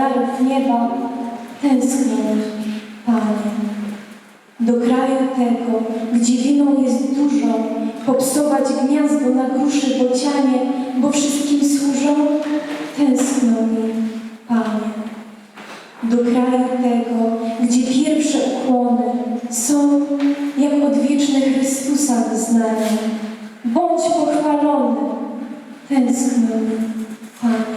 dalek nieba, tęsknię, Panie, do kraju tego, gdzie winą jest dużo, popsować gniazdo na gruszy bocianie, bo wszystkim służą, tęsknią mi, Panie. Do kraju tego, gdzie pierwsze ukłony są jak odwieczne Chrystusa wyznania. Bądź pochwalony, tęsknię mi, Panie.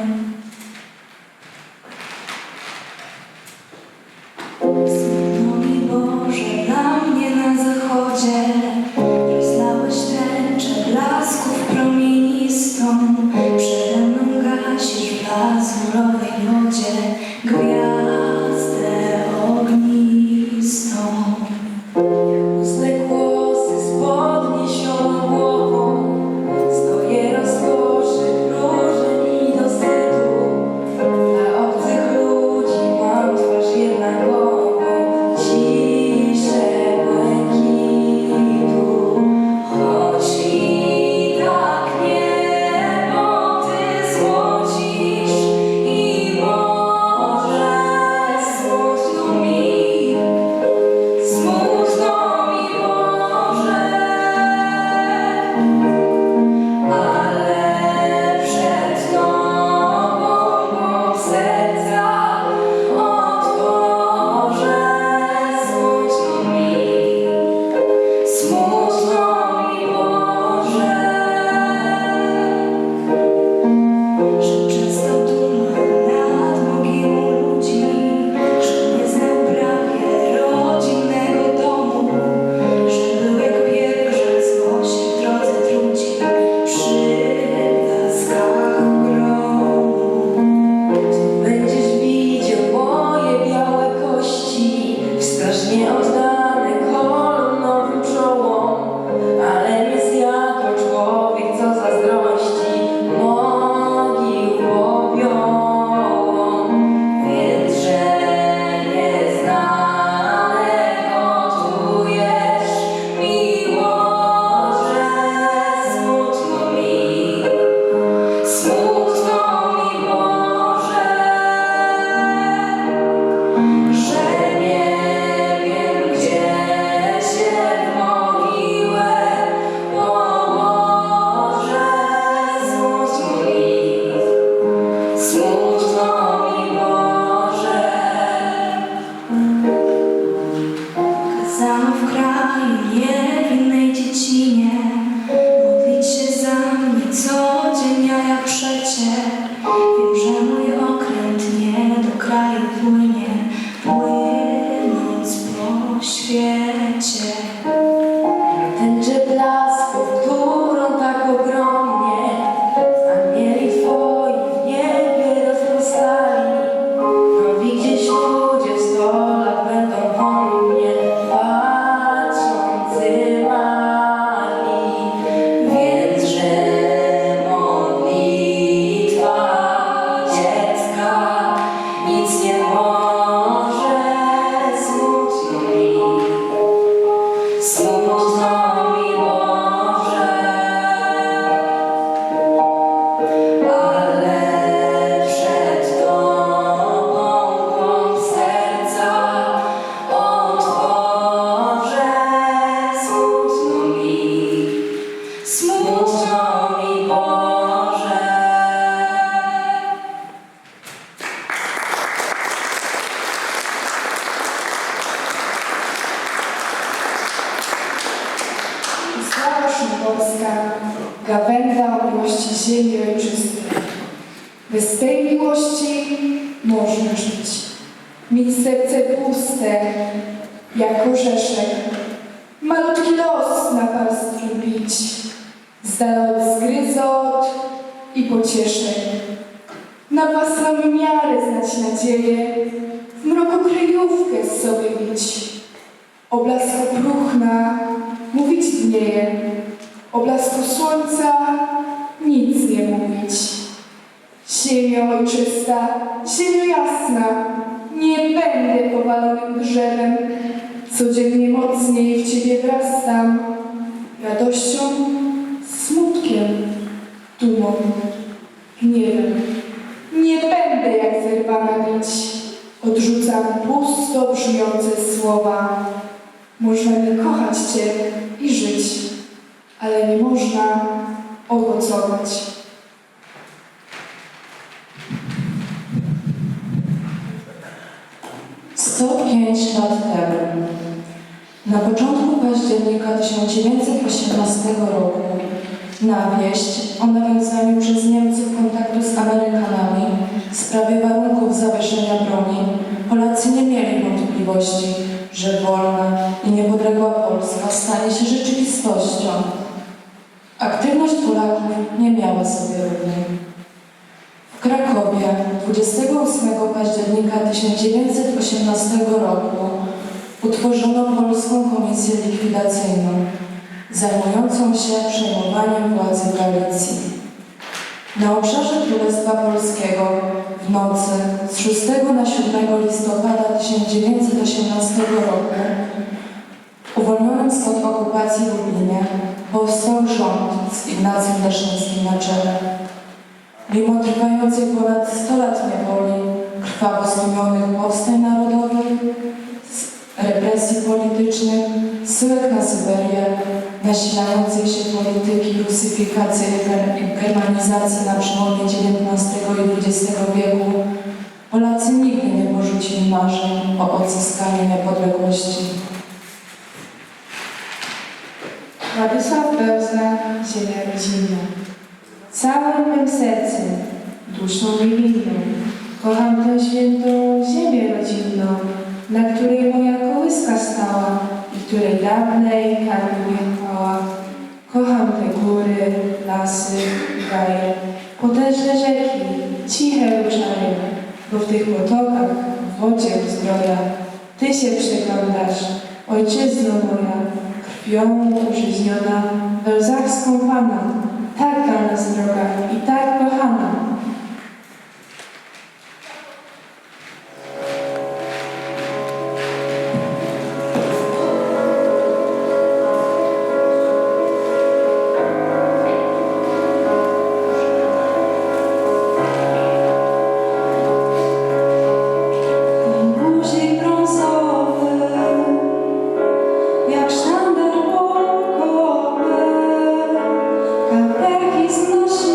wypić, zdalać zgryzot i pocieszeń. Na własną miarę znać nadzieję, w mroku kryjówkę sobie mieć. O blasku próchna mówić dnieje, o blasku słońca nic nie mówić. Ziemia ojczysta, ziemia jasna, nie będę powalonym drzewem, codziennie mocniej w Ciebie wrastam radością, smutkiem, dumą, gniewem. Nie będę jak zerwana nić, odrzucam pusto brzmiące słowa. Można mi kochać Cię i żyć, ale nie można owocować. Pięć lat temu, na początku października 1918 roku, na wieść o nawiązaniu przez Niemców kontaktu z Amerykanami w sprawie warunków zawieszenia broni, Polacy nie mieli wątpliwości, że wolna i niepodległa Polska stanie się rzeczywistością. Aktywność Polaków nie miała sobie równej. W Krakowie 28 października 1918 roku utworzono Polską Komisję Likwidacyjną, zajmującą się przejmowaniem władzy w Galicji. Na obszarze Królestwa Polskiego w nocy z 6 na 7 listopada 1918 roku uwolnionym spod okupacji Lublinie powstał rząd z Ignacym Leszczyńskim na czele. Mimo trwającej ponad 100 lat niewoli, krwawo stłumionych powstań narodowych, represji politycznych, syłek na Syberię, nasilającej się polityki rusyfikacji i ger- i germanizacji na przełomie XIX i XX wieku, Polacy nigdy nie porzucili marzeń o odzyskaniu niepodległości. Władysław Bełza, ziemia rodzinna. Całym mym sercem, duszą niewinną, kocham tę świętą ziemię rodzinną, na której moja kołyska stała i której dawnej karmił chwała. Kocham te góry, lasy, gaje, potężne rzeki, ciche ruczaje, bo w tych potokach, w wodzie uzdroja, Ty się przeglądasz, ojczyzno moja, krwią użyźniona, belzarską Pana, tak dla nas droga i tak kochana. nós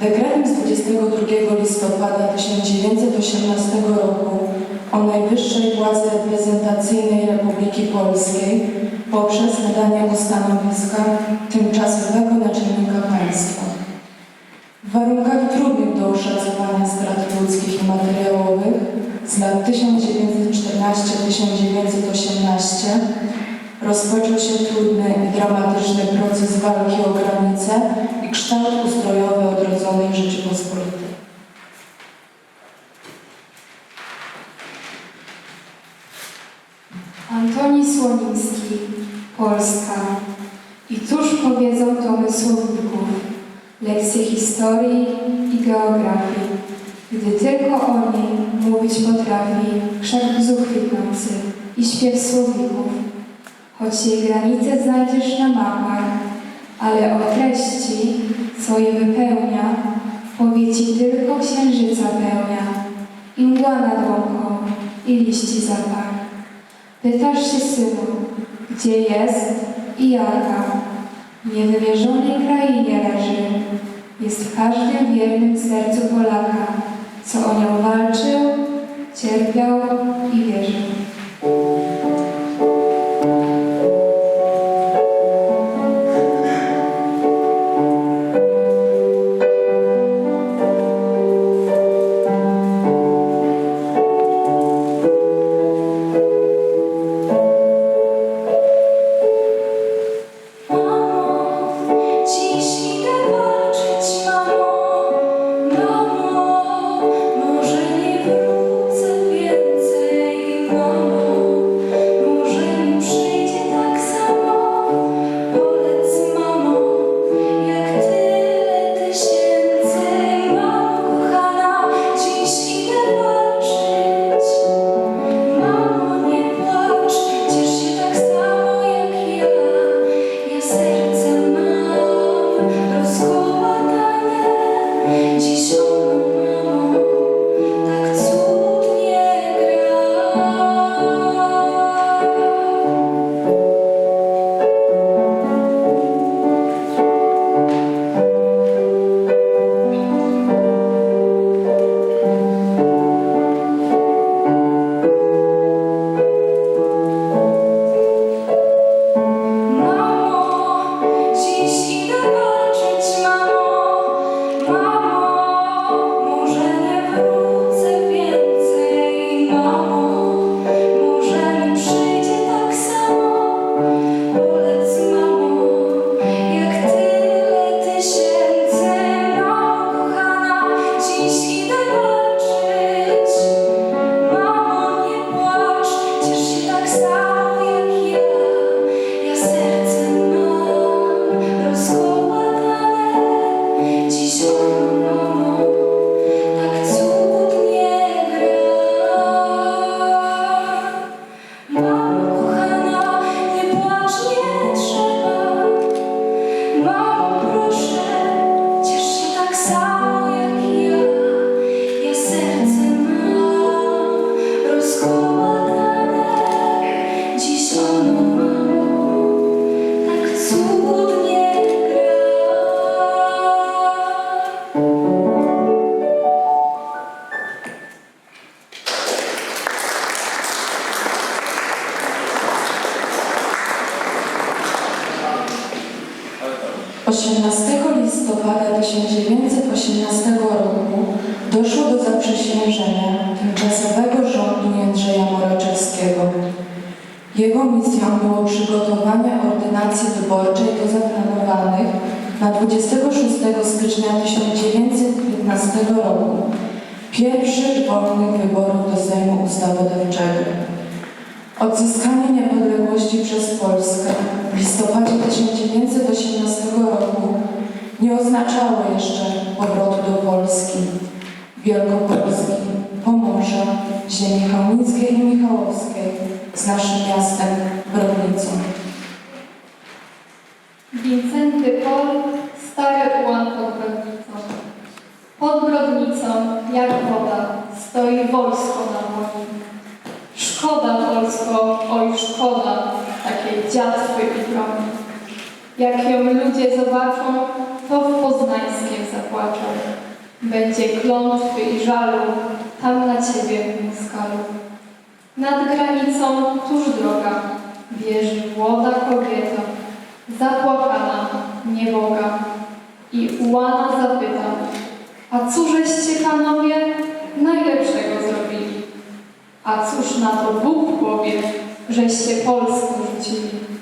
Dekretem z 22 listopada 1918 roku o najwyższej władzy reprezentacyjnej Republiki Polskiej poprzez nadanie mu stanowiska tymczasowego naczelnika państwa. W warunkach trudnych do oszacowania strat ludzkich i materiałowych z lat 1914-1918 rozpoczął się trudny i dramatyczny proces walki o granice i kształt ustrojowy odrodzonej Rzeczypospolitej. Antoni Słoniński, Polska. I cóż powiedzą tomy słowników, lekcje historii i geografii, gdy tylko o niej mówić potrafi krzak kwitnący i śpiew słowników. Choć jej granice znajdziesz na mapach, ale o treści, co je wypełnia, powie ci tylko księżyca pełnia i mgła nad łąką i liści zapach. Pytasz się, synu, gdzie jest i jaka? W niewymierzonej krainie leży. Jest w każdym wiernym sercu Polaka, co o nią walczył, cierpiał i wierzył. Jego misją było przygotowanie ordynacji wyborczej do zaplanowanych na 26 stycznia 1915 roku pierwszych wolnych wyborów do Sejmu Ustawodawczego. Odzyskanie niepodległości przez Polskę w listopadzie 1918 roku nie oznaczało jeszcze powrotu do Polski, Wielkopolski, Pomorza, ziemi chełmickiej i michałowskiej, z naszym miastem Brodnicą. Wincenty Pol, stary ułan pod Brodnicą. Pod Brodnicą, jak woda, stoi wojsko na woli. Szkoda Polsko, oj szkoda, takiej dziatwy i broni. Jak ją ludzie zobaczą, to w poznańskiem zapłaczą. Będzie klątwy i żalu, tam na ciebie, Moskalu. Nad granicą tuż droga, bierz młoda kobieta, zapłakana, nieboga. I ułana zapyta, a cóżeście panowie najlepszego zrobili? A cóż na to Bóg powie, żeście Polskę rzucili?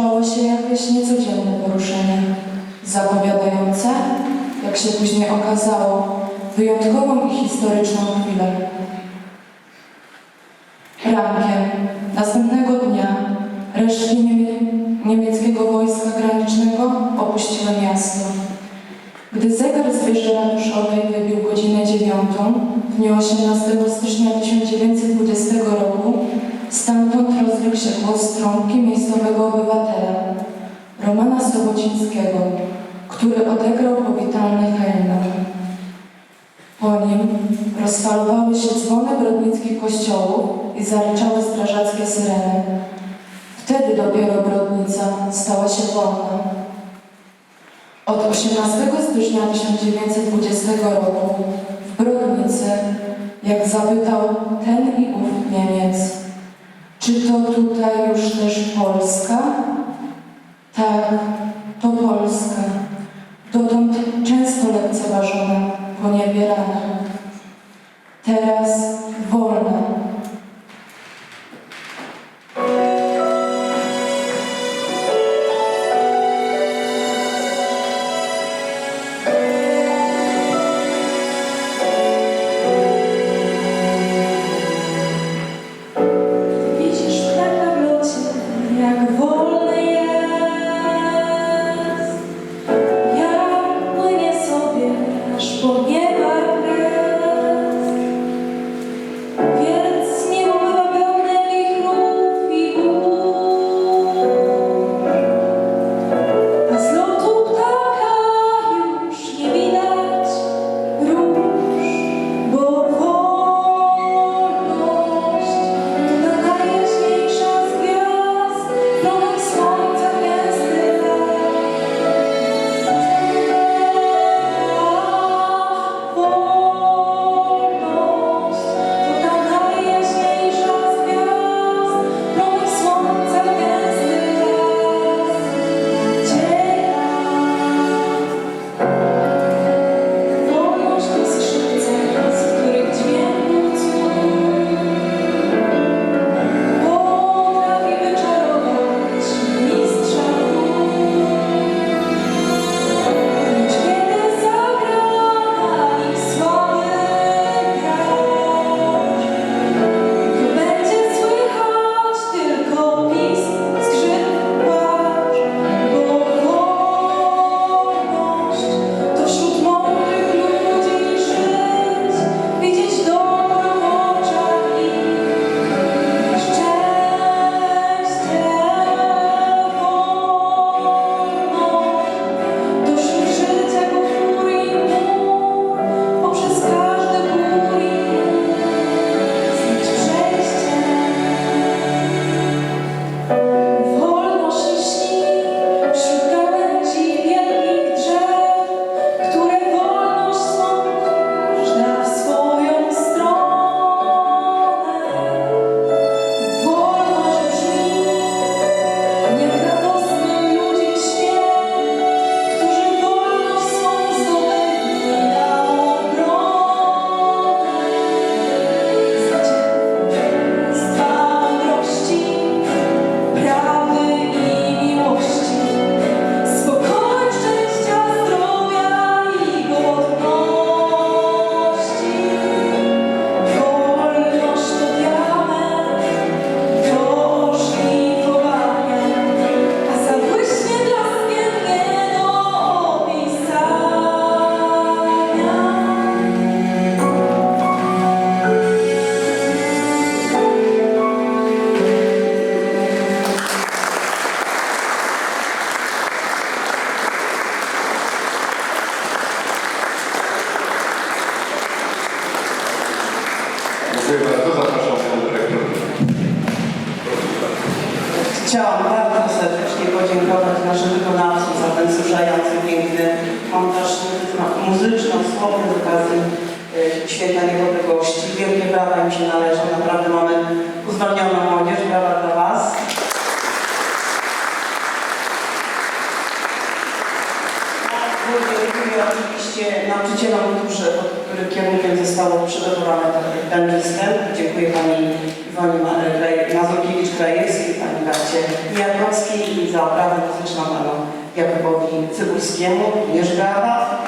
utrzymywało się jakieś niecodzienne poruszenie, zapowiadające, jak się później okazało, wyjątkową i historyczną chwilę. Rankiem następnego dnia resztki niemieckiego wojska granicznego opuściły miasto. Gdy zegar z wieży ratuszowej wybił godzinę dziewiątą w dniu 18 stycznia 1920 roku, stamtąd rozległ się głos trąbki miejscowego obywatela, Romana Sobocińskiego, który odegrał powitalny hymn. Po nim rozfalowały się dzwony brodnickich kościołów i zaryczały strażackie syreny. Wtedy dopiero Brodnica stała się wolna. Od 18 stycznia 1920 roku w Brodnicy, jak zapytał ten i ów Niemiec, czy to tutaj już też Polska? Tak, to Polska. Dotąd często lekceważona, poniewierana. Teraz wolna. Ma- Krej- Mazurkiewicz-Krajewskiej, Pani Barcie Jakowskiej i za oprawę muzyczną Panu Jakubowi Cybulskiemu. Również brawa.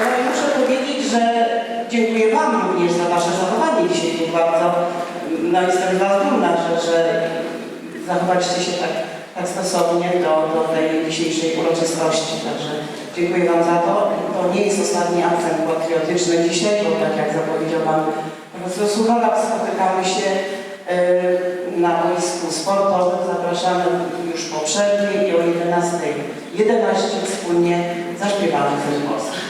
No i muszę powiedzieć, że dziękuję Wam również za Wasze zachowanie dzisiaj bardzo. No jestem Was dumna, że, że zachowaliście się tak, tak stosownie do, do tej dzisiejszej uroczystości. Także dziękuję Wam za to. To nie jest ostatni akcent patriotyczny dzisiaj, bo tak jak zapowiedział Pan profesor spotykamy się e, na boisku sportowym. Zapraszamy już poprzednie i o 11.11 wspólnie zaśpiewamy hymn Polski.